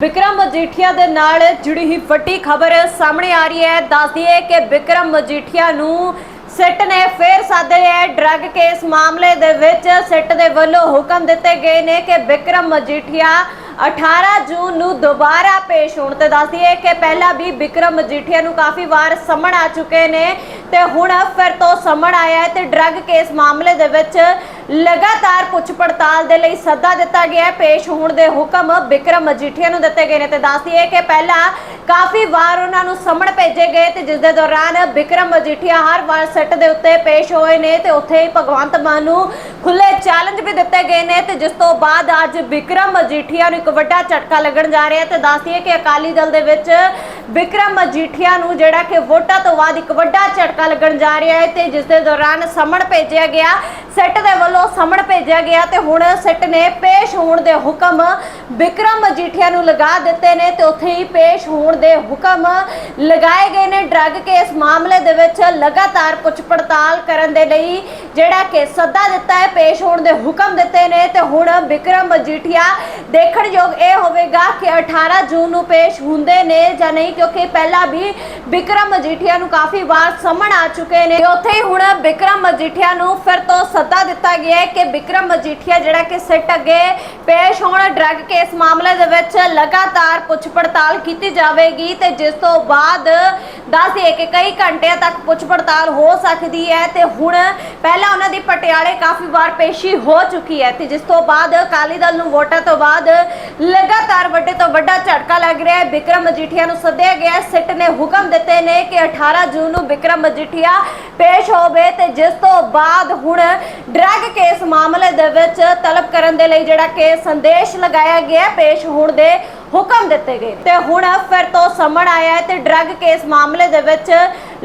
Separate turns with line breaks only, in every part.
ਵਿਕਰਮ ਮਜੀਠੀਆ ਦੇ ਨਾਲ ਜੁੜੀ ਹੀ ਵੱਡੀ ਖਬਰ ਸਾਹਮਣੇ ਆ ਰਹੀ ਹੈ। ਦੱਸਦੀ ਹੈ ਕਿ ਵਿਕਰਮ ਮਜੀਠੀਆ ਨੂੰ ਸਿੱਟ ਨੇ ਫੇਰ ਸੱਦ ਹੈ। ਡਰੱਗ ਕੇਸ ਮਾਮਲੇ ਦੇ ਵਿੱਚ ਸਿੱਟ ਦੇ ਵੱਲੋਂ ਹੁਕਮ ਦਿੱਤੇ ਗਏ ਨੇ ਕਿ ਵਿਕਰਮ ਮਜੀਠੀਆ 18 ਜੂਨ ਨੂੰ ਦੁਬਾਰਾ ਪੇਸ਼ ਹੋਣ ਤੇ ਦੱਸਦੀ ਹੈ ਕਿ ਪਹਿਲਾਂ ਵੀ ਵਿਕਰਮ ਮਜੀਠੀਆ ਨੂੰ ਕਾਫੀ ਵਾਰ ਸਮਣ ਆ ਚੁੱਕੇ ਨੇ ਤੇ ਹੁਣ ਫਿਰ ਤੋਂ ਸਮਣ ਆਇਆ ਹੈ ਤੇ ਡਰੱਗ ਕੇਸ ਮਾਮਲੇ ਦੇ ਵਿੱਚ ਲਗਾਤਾਰ ਪੁੱਛ ਪੜਤਾਲ ਦੇ ਲਈ ਸੱਦਾ ਦਿੱਤਾ ਗਿਆ ਹੈ। ਪੇਸ਼ ਹੋਣ ਦੇ ਹੁਕਮ ਵਿਕਰਮ ਮਜੀਠੀਆ ਨੂੰ ਦਿੱਤੇ ਗਏ ਨੇ ਤੇ ਦੱਸਦੀ ਹੈ ਕਿ ਪਹਿਲਾਂ ਕਾਫੀ ਵਾਰ ਉਹਨਾਂ ਨੂੰ ਸਮਣ ਭੇਜੇ ਗਏ ਤੇ ਜਿਸ ਦੇ ਦੌਰਾਨ ਵਿਕਰਮ ਮਜੀਠੀਆ ਹਰ ਵਾਰ ਸੱਟ ਦੇ ਉੱਤੇ ਪੇਸ਼ ਹੋਏ ਨੇ ਤੇ ਉੱਥੇ ਹੀ ਭਗਵੰਤ ਮਾਨ ਨੂੰ ਖੁੱਲੇ ਚੈਲੰਜ ਵੀ ਦਿੱਤੇ ਗਏ ਨੇ ਤੇ ਜਿਸ ਤੋਂ ਬਾਅਦ ਅੱਜ ਵਿਕਰਮ ਮਜੀਠੀਆ ਨੂੰ ਇੱਕ ਵੱਡਾ ਝਟਕਾ ਲੱਗਣ ਜਾ ਰਿਹਾ ਹੈ ਤੇ ਦੱਸਦੀ ਹੈ ਕਿ ਅਕਾਲੀ ਦਲ ਦੇ ਵਿੱਚ ਵਿਕਰਮ ਮਜੀਠੀਆ ਨੂੰ ਜਿਹੜਾ ਕਿ ਵੋਟਾਂ ਤੋਂ ਬਾਅਦ ਇੱਕ ਵੱਡਾ ਝਟਕਾ ਲੱਗਣ ਜਾ ਰਿਹਾ ਹੈ ਤੇ ਜਿਸ ਦੇ ਦੌਰਾਨ ਸਮਣ ਭੇਜਿਆ ਗਿਆ, ਸੈੱਟ ਦੇ ਵੱਲੋਂ ਸਮਣ ਭੇਜਿਆ ਗਿਆ ਤੇ ਹੁਣ ਸੈੱਟ ਨੇ ਪੇਸ਼ ਹੋਣ ਦੇ ਹੁਕਮ ਵਿਕਰਮ ਮਜੀਠੀਆ ਨੂੰ ਲਗਾ ਦਿੱਤੇ ਨੇ ਤੇ ਉੱਥੇ ਹੀ ਪੇਸ਼ ਹੋਣ ਦੇ ਹੁਕਮ ਲਗਾਏ ਗਏ ਨੇ। ਡਰੱਗ ਕੇਸ ਮਾਮਲੇ ਦੇ ਵਿੱਚ ਲਗਾਤਾਰ ਪੁੱਛ ਪੜਤਾਲ ਕਰਨ ਦੇ ਲਈ ਜਿਹੜਾ ਕਿ ਸੱਦਾ ਦਿੱਤਾ ਹੈ, ਪੇਸ਼ ਹੋਣ ਦੇ ਹੁਕਮ ਦਿੱਤੇ ਨੇ ਤੇ ਹੁਣ ਵਿਕਰਮ ਮਜੀਠੀਆ ਦੇਖਣਯੋਗ ਇਹ ਹੋਵੇਗਾ ਕਿ 18 ਜੂਨ ਨੂੰ ਪੇਸ਼ ਹੁੰਦੇ ਨੇ ਜਾਂ ਨਹੀਂ ਕਿਉਂਕਿ ਪਹਿਲਾਂ ਵੀ ਵਿਕਰਮ ਮਜੀਠੀਆ ਨੂੰ ਕਾਫੀ ਵਾਰ ਸਮਣ ਆ ਚੁੱਕੇ ਨੇ। ਉੱਥੇ ਹੀ ਹੁਣ ਵਿਕਰਮ ਮਜੀਠੀਆ ਨੂੰ ਫਿਰ ਤੋਂ ਸੱਦਾ ਦਿੱਤਾ ਗਿਆ ਹੈ ਕਿ ਵਿਕਰਮ ਮਜੀਠੀਆ ਜਿਹੜਾ ਕਿ ਸਿੱਟ ਅੱਗੇ ਪੇਸ਼ ਹੋਣ ਡਰੱਗ ਕੇਸ ਮਾਮਲੇ ਦੇ ਵਿੱਚ ਲਗਾਤਾਰ ਪੁੱਛ ਪੜਤਾਲ ਕੀਤੀ ਜਾਵੇਗੀ ਤੇ ਜਿਸ ਤੋਂ ਬਾਅਦ ਦੱਸਦੇ ਕਿ ਕਈ ਘੰਟਿਆਂ ਤੱਕ ਪੁੱਛ ਪੜਤਾਲ ਹੋ ਸਕਦੀ ਹੈ ਤੇ ਹੁਣ ਪਹਿਲਾਂ ਉਹਨਾਂ ਦੀ ਪਟਿਆਲੇ ਕਾਫੀ ਵਾਰ ਪੇਸ਼ੀ ਹੋ ਚੁੱਕੀ ਹੈ ਤੇ ਜਿਸ ਤੋਂ ਬਾਅਦ ਅਕਾਲੀ ਦਲ ਨੂੰ ਵੋਟਾਂ ਤੋਂ ਬਾਅਦ ਲਗਾਤਾਰ ਵੱਡੇ ਤੋਂ ਵੱਡਾ ਝਟਕਾ ਲੱਗ ਰਿਹਾ ਹੈ। ਵਿਕਰਮ ਮਜੀਠੀਆ ਨੂੰ ਸੱਦੇ ਸੱਦਿਆ ਗਿਆ ਸਿੱਟ ਨੇ ਹੁਕਮ ਦਿੱਤੇ ਨੇ ਕਿ 18 ਜੂਨ ਨੂੰ ਵਿਕਰਮ ਮਜੀਠੀਆ ਪੇਸ਼ ਹੋਵੇ ਤੇ ਜਿਸ ਤੋਂ ਬਾਅਦ ਹੁਣ ਡਰੱਗ ਕੇਸ ਮਾਮਲੇ ਦੇ ਵਿੱਚ ਤਲਬ ਕਰਨ ਦੇ ਲਈ ਜਿਹੜਾ ਕਿ ਸੰਦੇਸ਼ ਲਗਾਇਆ ਗਿਆ ਪੇਸ਼ ਹੋਣ ਦੇ ਹੁਕਮ ਦਿੱਤੇ ਗਏ ਤੇ ਹੁਣ ਫਿਰ ਤੋਂ ਸਮਣ ਆਇਆ ਤੇ ਡਰੱਗ ਕੇਸ ਮਾਮਲੇ ਦੇ ਵਿੱਚ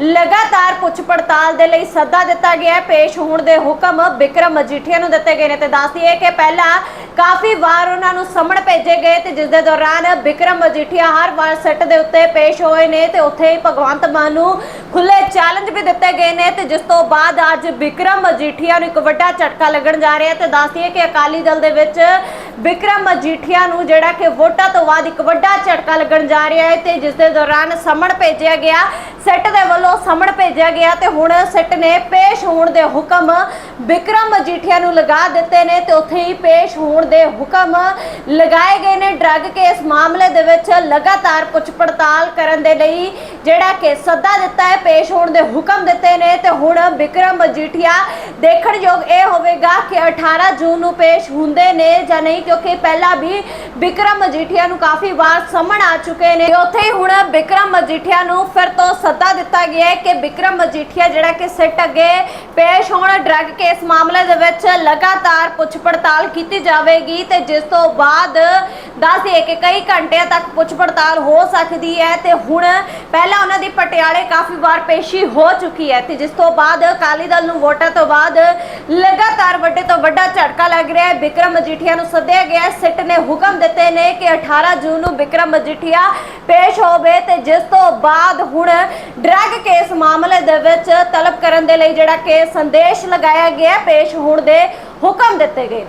ਲਗਾਤਾਰ ਪੁੱਛ ਪੜਤਾਲ ਦੇ ਲਈ ਸੱਦਾ ਦਿੱਤਾ ਗਿਆ ਹੈ। ਪੇਸ਼ ਹੋਣ ਦੇ ਹੁਕਮ ਵਿਕਰਮ ਮਜੀਠੀਆ ਨੂੰ ਦਿੱਤੇ ਗਏ ਨੇ ਤੇ ਦੱਸਦੀ ਹੈ ਕਿ ਪਹਿਲਾਂ ਕਾਫੀ ਵਾਰ ਉਹਨਾਂ ਨੂੰ ਸਮਣ ਭੇਜੇ ਗਏ ਤੇ ਜਿਸ ਦੇ ਦੌਰਾਨ ਵਿਕਰਮ ਮਜੀਠੀਆ ਹਰ ਵਾਰ ਸੈੱਟ ਦੇ ਉੱਤੇ ਪੇਸ਼ ਹੋਏ ਨੇ ਤੇ ਉੱਥੇ ਹੀ ਭਗਵੰਤ ਮਾਨ ਨੂੰ ਖੁੱਲੇ ਚੈਲੰਜ ਵੀ ਦਿੱਤੇ ਗਏ ਨੇ ਤੇ ਜਿਸ ਤੋਂ ਬਾਅਦ ਅੱਜ ਵਿਕਰਮ ਮਜੀਠੀਆ ਨੂੰ ਇੱਕ ਵੱਡਾ ਝਟਕਾ ਲੱਗਣ ਜਾ ਰਿਹਾ ਹੈ ਤੇ ਦੱਸਦੀ ਹੈ ਕਿ ਅਕਾਲੀ ਦਲ ਦੇ ਵਿੱਚ ਵਿਕਰਮ ਮਜੀਠੀਆ ਨੂੰ ਜਿਹੜਾ ਕਿ ਵੋਟਾਂ ਤੋਂ ਬਾਅਦ ਇੱਕ ਵੱਡਾ ਝਟਕਾ ਲੱਗਣ ਜਾ ਰਿਹਾ ਹੈ ਤੇ ਜਿਸ ਦੇ ਦੌਰਾਨ ਸਮਣ ਭੇਜਿਆ ਗਿਆ। ਸੈੱਟ ਦੇ ਵੱਲੋਂ ਸਮਣ ਭੇਜਿਆ ਗਿਆ ਤੇ ਹੁਣ ਸੈੱਟ ਨੇ ਪੇਸ਼ ਹੋਣ ਦੇ ਹੁਕਮ ਵਿਕਰਮ ਮਜੀਠੀਆ ਨੂੰ ਲਗਾ ਦਿੱਤੇ ਨੇ ਤੇ ਉੱਥੇ ਹੀ ਪੇਸ਼ ਹੋਣ ਦੇ ਹੁਕਮ ਲਗਾਏ ਗਏ ਨੇ। ਡਰੱਗ ਕੇਸ ਮਾਮਲੇ ਦੇ ਵਿੱਚ ਲਗਾਤਾਰ ਪੁੱਛ ਪੜਤਾਲ ਕਰਨ ਦੇ ਲਈ ਜਿਹੜਾ ਕਿ ਸੱਦਾ ਦਿੱਤਾ ਹੈ, ਪੇਸ਼ ਹੋਣ ਦੇ ਹੁਕਮ ਦਿੱਤੇ ਨੇ ਤੇ ਹੁਣ ਵਿਕਰਮ ਮਜੀਠੀਆ ਦੇਖਣਯੋਗ ਇਹ ਹੋਵੇਗਾ ਕਿ 18 ਜੂਨ ਨੂੰ ਪੇਸ਼ ਹੁੰਦੇ ਨੇ ਜਾਂ ਨਹੀਂ, ਕਿਉਂਕਿ ਪਹਿਲਾਂ ਵੀ ਵਿਕਰਮ ਮਜੀਠੀਆ ਨੂੰ ਕਾਫੀ ਵਾਰ ਸਮਣ ਆ ਚੁੱਕੇ ਨੇ। ਉੱਥੇ ਹੀ ਹੁਣ ਵਿਕਰਮ ਮਜੀਠੀਆ ਨੂੰ ਫਿਰ ਤੋਂ ਸੱਦਾ ਦਿੱਤਾ ਗਿਆ ਹੈ ਕਿ ਵਿਕਰਮ ਮਜੀਠੀਆ ਜਿਹੜਾ ਕਿ ਸਿੱਟ ਅੱਗੇ ਪੇਸ਼ ਹੋਣ ਡਰੱਗ ਕੇਸ ਮਾਮਲੇ ਦੇ ਵਿੱਚ ਲਗਾਤਾਰ ਪੁੱਛ ਪੜਤਾਲ ਕੀਤੀ ਜਾਵੇਗੀ ਤੇ ਜਿਸ ਤੋਂ ਬਾਅਦ ਦੱਸਦੇ ਕਿ ਕਈ ਘੰਟਿਆਂ ਤੱਕ ਪੁੱਛ ਪੜਤਾਲ ਹੋ ਸਕਦੀ ਹੈ ਤੇ ਹੁਣ ਪਹਿਲਾਂ ਉਹਨਾਂ ਦੀ ਪਟਿਆਲੇ ਕਾਫੀ ਵਾਰ ਪੇਸ਼ੀ ਹੋ ਚੁੱਕੀ ਹੈ ਤੇ ਜਿਸ ਤੋਂ ਬਾਅਦ ਅਕਾਲੀ ਦਲ ਨੂੰ ਵੋਟਾਂ ਤੋਂ ਬਾਅਦ ਲਗਾਤਾਰ ਵੱਡੇ ਤੋਂ ਵੱਡਾ ਝਟਕਾ ਲੱਗ ਰਿਹਾ ਹੈ। ਵਿਕਰਮ ਮਜੀਠੀਆ ਨੂੰ ਸੱਦਿਆ ਗਿਆ ਸਿੱਟ ਨੇ ਹੁਕਮ ਦਿੱਤੇ ਨੇ ਕਿ 18 ਜੂਨ ਨੂੰ ਵਿਕਰਮ ਮਜੀਠੀਆ ਪੇਸ਼ ਹੋਵੇ ਤੇ ਜਿਸ ਤੋਂ ਬਾਅਦ ਹੁਣ ਡਰੱਗ ਮਾਮਲੇ ਦੇ ਵਿੱਚ ਤਲਬ ਕਰਨ ਦੇ ਲਈ ਜਿਹੜਾ ਕਿ ਸੰਦੇਸ਼ ਲਗਾਇਆ ਗਿਆ ਪੇਸ਼ ਹੋਣ ਦੇ ਹੁਕਮ ਦਿੱਤੇ ਗਏ